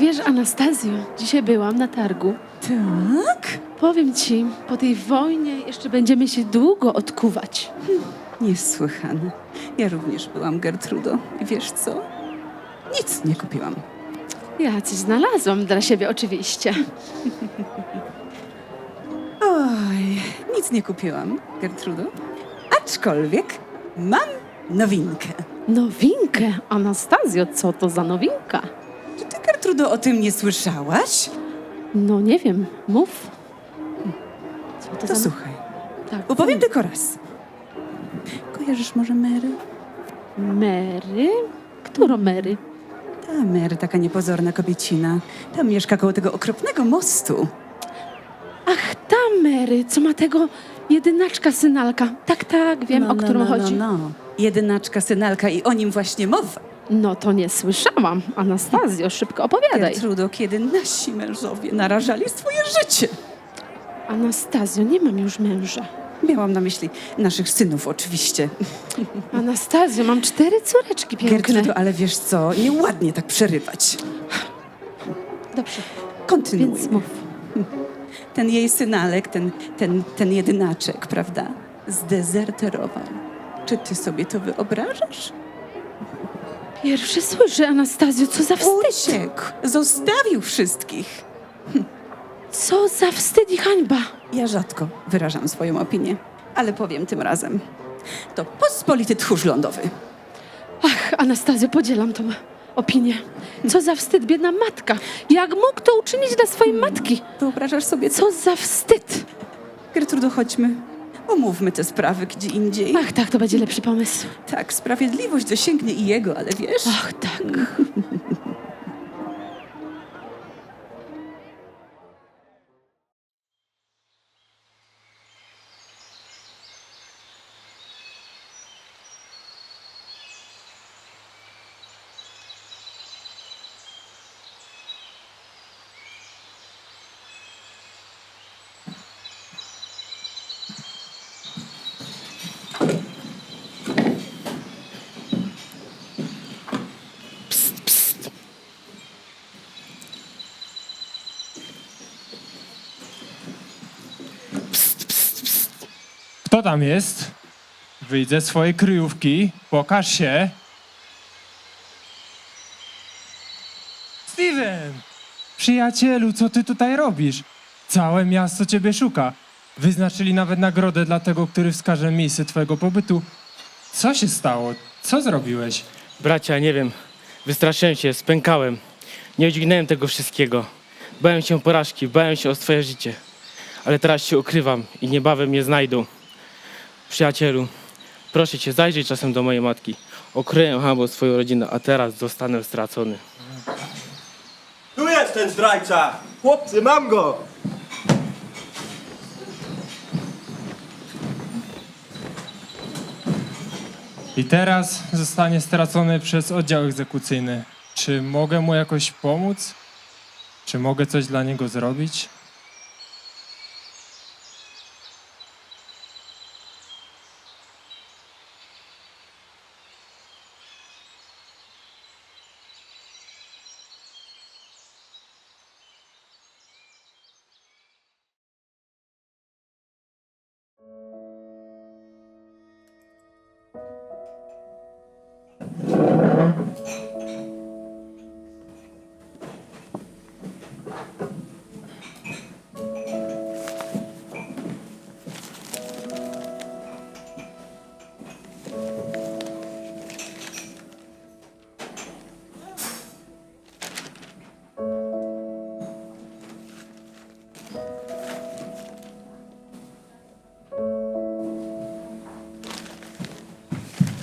Wiesz, Anastazjo, dzisiaj byłam na targu. Tak? Powiem ci, po tej wojnie jeszcze będziemy się długo odkuwać. Niesłychane. Ja również byłam Gertrudo. I wiesz co? Nic nie kupiłam. Ja coś znalazłam dla siebie oczywiście. Oj, nic nie kupiłam, Gertrudo. Aczkolwiek mam nowinkę. Nowinkę, Anastazjo, co to za nowinka? Gertrudo, o tym nie słyszałaś? No nie wiem, mów. Co to, To za... słuchaj, Tak, bo powiem tylko raz. Kojarzysz może Mary? Mary? Którą Mary? Ta Mary, taka niepozorna kobiecina. Tam mieszka koło tego okropnego mostu. Ach, ta Mary, co ma tego jedynaczka synalka. Tak, tak, wiem, no, o którą no, no, chodzi. No, no. Jedynaczka, synalka i o nim właśnie mowa. No to nie słyszałam. Anastazjo, szybko opowiadaj. Gertrudo, kiedy nasi mężowie narażali swoje życie. Anastazjo, nie mam już męża. Miałam na myśli naszych synów oczywiście. Anastazjo, mam cztery córeczki piękne. Gertrudo, ale wiesz co, nieładnie tak przerywać. Dobrze, Kontynuuj. więc mów. Ten jej synalek, ten, ten, ten jedynaczek, prawda, zdezerterował. Czy ty sobie to wyobrażasz? Pierwszy słyszę, Anastazjo, co za wstyd. Uciekł, zostawił wszystkich. Co za wstyd i hańba. Ja rzadko wyrażam swoją opinię, ale powiem tym razem. To pospolity tchórz lądowy. Ach, Anastazjo, podzielam tą opinię. Co za wstyd, biedna matka. Jak mógł to uczynić dla swojej matki? Wyobrażasz sobie co? Co za wstyd. Gertrudo, chodźmy. Omówmy te sprawy gdzie indziej. Ach, tak, to będzie lepszy pomysł. Tak, sprawiedliwość dosięgnie i jego, ale wiesz... Ach, tak. Kto tam jest? Wyjdź ze swojej kryjówki, pokaż się. Steven! Przyjacielu, co ty tutaj robisz? Całe miasto ciebie szuka. Wyznaczyli nawet nagrodę dla tego, który wskaże miejsce twojego pobytu. Co się stało? Co zrobiłeś? Bracia, nie wiem, wystraszyłem się, spękałem. Nie udźwignąłem tego wszystkiego. Bałem się porażki, bałem się o swoje życie. Ale teraz się ukrywam i niebawem mnie znajdą. Przyjacielu, proszę cię, zajrzyj czasem do mojej matki. Okryłem hamą swoją rodzinę, a teraz zostanę stracony. Tu jest ten zdrajca! Chłopcy, mam go! I teraz zostanie stracony przez oddział egzekucyjny. Czy mogę mu jakoś pomóc? Czy mogę coś dla niego zrobić?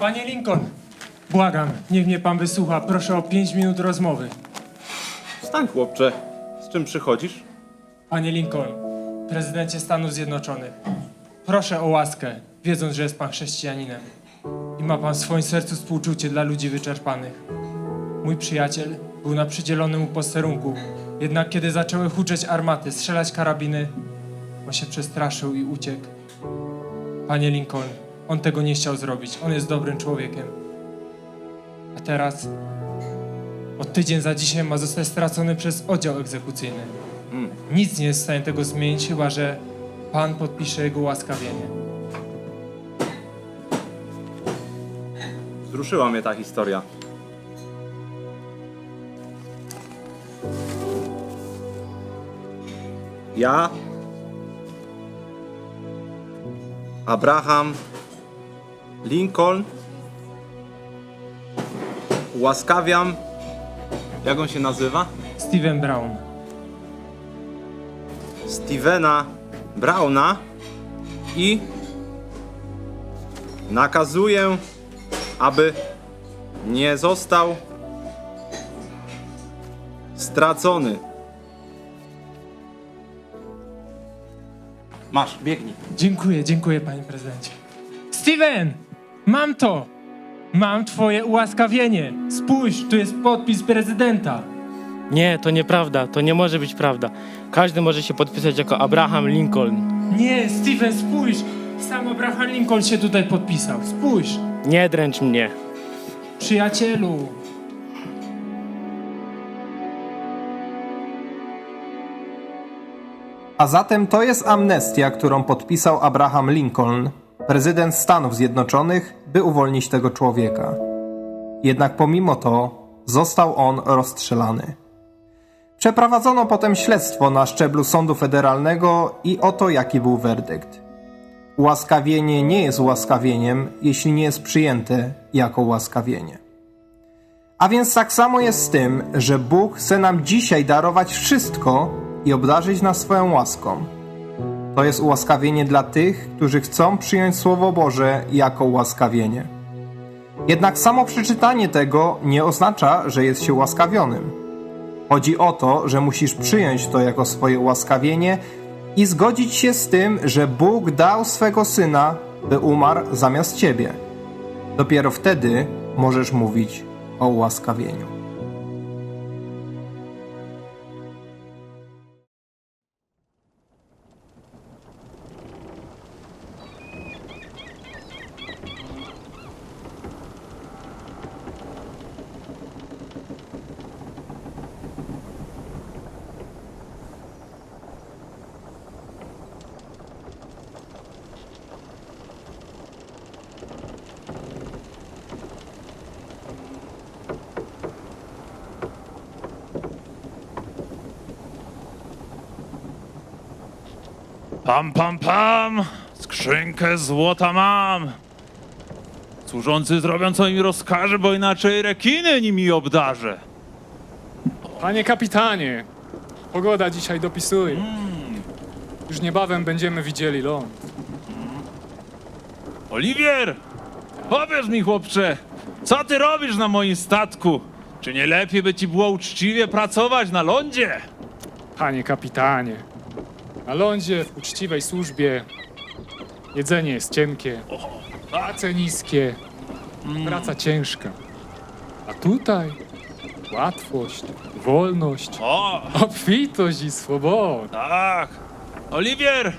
Panie Lincoln, błagam, niech mnie pan wysłucha. Proszę o pięć minut rozmowy. Wstań, chłopcze. Z czym przychodzisz? Panie Lincoln, prezydencie Stanów Zjednoczonych, proszę o łaskę, wiedząc, że jest pan chrześcijaninem i ma pan w swoim sercu współczucie dla ludzi wyczerpanych. Mój przyjaciel był na przydzielonym mu posterunku, jednak kiedy zaczęły huczeć armaty, strzelać karabiny, on się przestraszył i uciekł. Panie Lincoln, on tego nie chciał zrobić, on jest dobrym człowiekiem. A teraz Od tydzień za dzisiaj ma zostać stracony przez oddział egzekucyjny. Nic nie jest w stanie tego zmienić, chyba że pan podpisze jego łaskawienie. Wzruszyła mnie ta historia. Ja, Abraham Lincoln, ułaskawiam. Jak on się nazywa? Steven Brown. Stevena Browna i nakazuję, aby nie został stracony. Masz, biegnij. Dziękuję, dziękuję panie prezydencie. Steven! Mam to! Mam twoje ułaskawienie! Spójrz, tu jest podpis prezydenta. Nie, to nieprawda, to nie może być prawda. Każdy może się podpisać jako Abraham Lincoln. Nie, Steven, spójrz! Sam Abraham Lincoln się tutaj podpisał. Spójrz! Nie dręcz mnie. Przyjacielu! A zatem to jest amnestia, którą podpisał Abraham Lincoln, prezydent Stanów Zjednoczonych, by uwolnić tego człowieka. Jednak pomimo to został on rozstrzelany. Przeprowadzono potem śledztwo na szczeblu sądu federalnego i oto jaki był werdykt. Ułaskawienie nie jest ułaskawieniem, jeśli nie jest przyjęte jako ułaskawienie. A więc tak samo jest z tym, że Bóg chce nam dzisiaj darować wszystko i obdarzyć nas swoją łaską. To jest ułaskawienie dla tych, którzy chcą przyjąć Słowo Boże jako ułaskawienie. Jednak samo przeczytanie tego nie oznacza, że jest się ułaskawionym. Chodzi o to, że musisz przyjąć to jako swoje ułaskawienie i zgodzić się z tym, że Bóg dał swego syna, by umarł zamiast ciebie. Dopiero wtedy możesz mówić o ułaskawieniu. Pam, pam, pam! Skrzynkę złota mam! Służący zrobią co im rozkaże, bo inaczej rekiny nimi obdarzę. Panie kapitanie, pogoda dzisiaj dopisuje. Już niebawem będziemy widzieli ląd. Oliwier! Powiedz mi, chłopcze, co ty robisz na moim statku? Czy nie lepiej by ci było uczciwie pracować na lądzie? Panie kapitanie, na lądzie w uczciwej służbie jedzenie jest cienkie, płace niskie, praca ciężka. A tutaj łatwość, wolność, O, obfitość i swoboda. tak. Oliwier,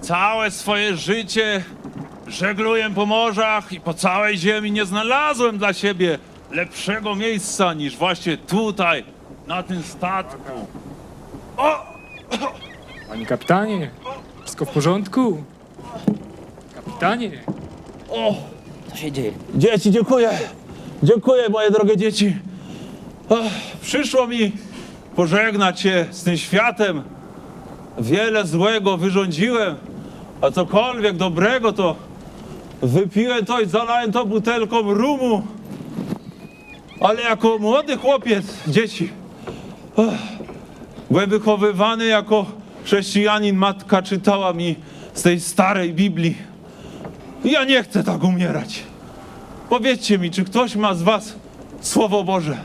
całe swoje życie żegluję po morzach i po całej ziemi nie znalazłem dla siebie lepszego miejsca niż właśnie tutaj, na tym statku. Panie kapitanie, wszystko w porządku? Kapitanie, Dzieci, dziękuję. Dziękuję, moje drogie dzieci. Ach, przyszło mi pożegnać się z tym światem. Wiele złego wyrządziłem, a cokolwiek dobrego to wypiłem to i zalałem to butelką rumu. Ale jako młody chłopiec, dzieci, ach, byłem wychowywany jako chrześcijanin. Matka czytała mi z tej starej Biblii. Ja nie chcę tak umierać. Powiedzcie mi, czy ktoś ma z was Słowo Boże?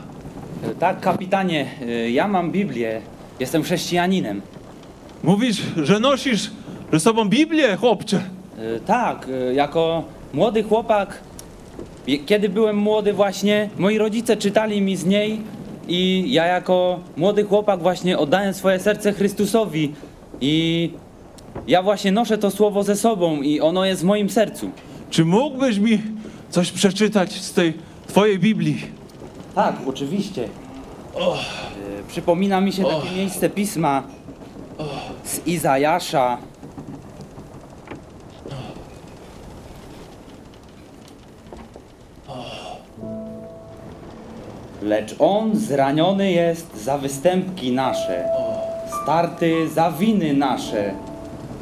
Tak, kapitanie, y, ja mam Biblię. Jestem chrześcijaninem. Mówisz, że nosisz ze sobą Biblię, chłopcze. Y, Tak, jako młody chłopak, kiedy byłem młody właśnie, moi rodzice czytali mi z niej i ja jako młody chłopak właśnie oddałem swoje serce Chrystusowi i ja właśnie noszę to słowo ze sobą i ono jest w moim sercu. Czy mógłbyś mi coś przeczytać z tej twojej Biblii? Tak, oczywiście. Y, Przypomina mi się takie miejsce pisma z Izajasza. Lecz on zraniony jest za występki nasze, starty za winy nasze,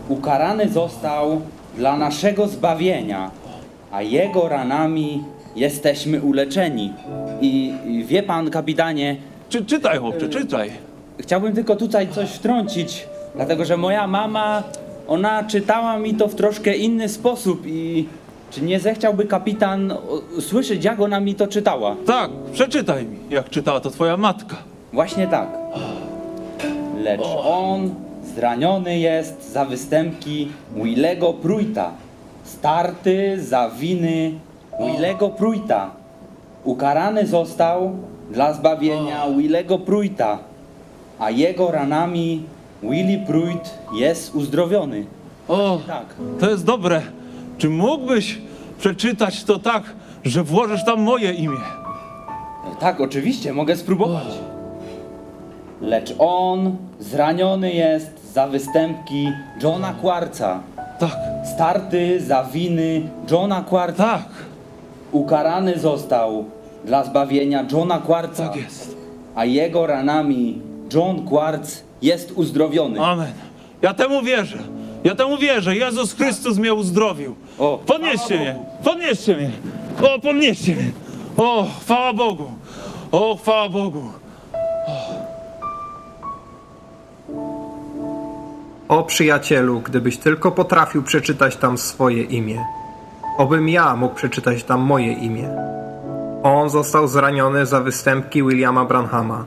ukarany został dla naszego zbawienia, a jego ranami jesteśmy uleczeni. I, i wie pan, kapitanie, Czy, czytaj, chłopcze, czytaj. Chciałbym tylko tutaj coś wtrącić, dlatego że moja mama, ona czytała mi to w troszkę inny sposób i czy nie zechciałby kapitan o, słyszeć, jak ona mi to czytała? Tak, przeczytaj mi, jak czytała to twoja matka. Właśnie tak. Lecz on zraniony jest za występki Willego Pruita, starty za winy Willego Pruita. Ukarany został dla zbawienia Willego Pruita, a jego ranami Willy Pruitt jest uzdrowiony. O, Tak. to jest dobre. Czy mógłbyś przeczytać to tak, że włożysz tam moje imię? Tak, oczywiście, mogę spróbować. Lecz on zraniony jest za występki Johna Quarca, Tak, starty za winy Johna Quarca. tak, Ukarany został dla zbawienia Johna Quarca, tak jest. a jego ranami John Quartz jest uzdrowiony. Amen. Ja temu wierzę. Ja temu wierzę. Jezus Chrystus mnie uzdrowił. O, Podnieście mnie, podnieście mnie. O, podnieście mnie. O, chwała Bogu. O, chwała Bogu. O przyjacielu, gdybyś tylko potrafił przeczytać tam swoje imię. Obym ja mógł przeczytać tam moje imię. On został zraniony za występki Williama Branhama.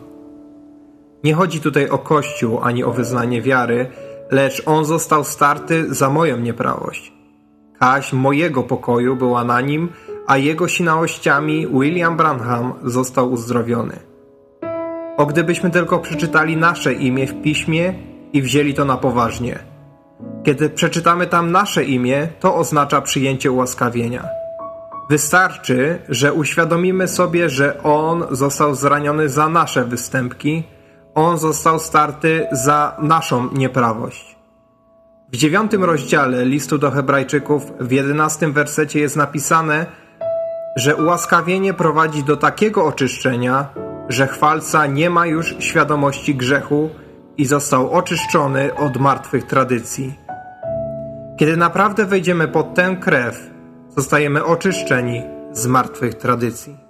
Nie chodzi tutaj o Kościół ani o wyznanie wiary, lecz on został starty za moją nieprawość. Kaź mojego pokoju była na nim, a jego sinałościami William Branham został uzdrowiony. O gdybyśmy tylko przeczytali nasze imię w piśmie i wzięli to na poważnie. Kiedy przeczytamy tam nasze imię, to oznacza przyjęcie ułaskawienia. Wystarczy, że uświadomimy sobie, że On został zraniony za nasze występki, On został starty za naszą nieprawość. W dziewiątym rozdziale listu do Hebrajczyków w jedenastym wersecie jest napisane, że ułaskawienie prowadzi do takiego oczyszczenia, że chwalca nie ma już świadomości grzechu i został oczyszczony od martwych tradycji. Kiedy naprawdę wejdziemy pod tę krew, zostajemy oczyszczeni z martwych tradycji.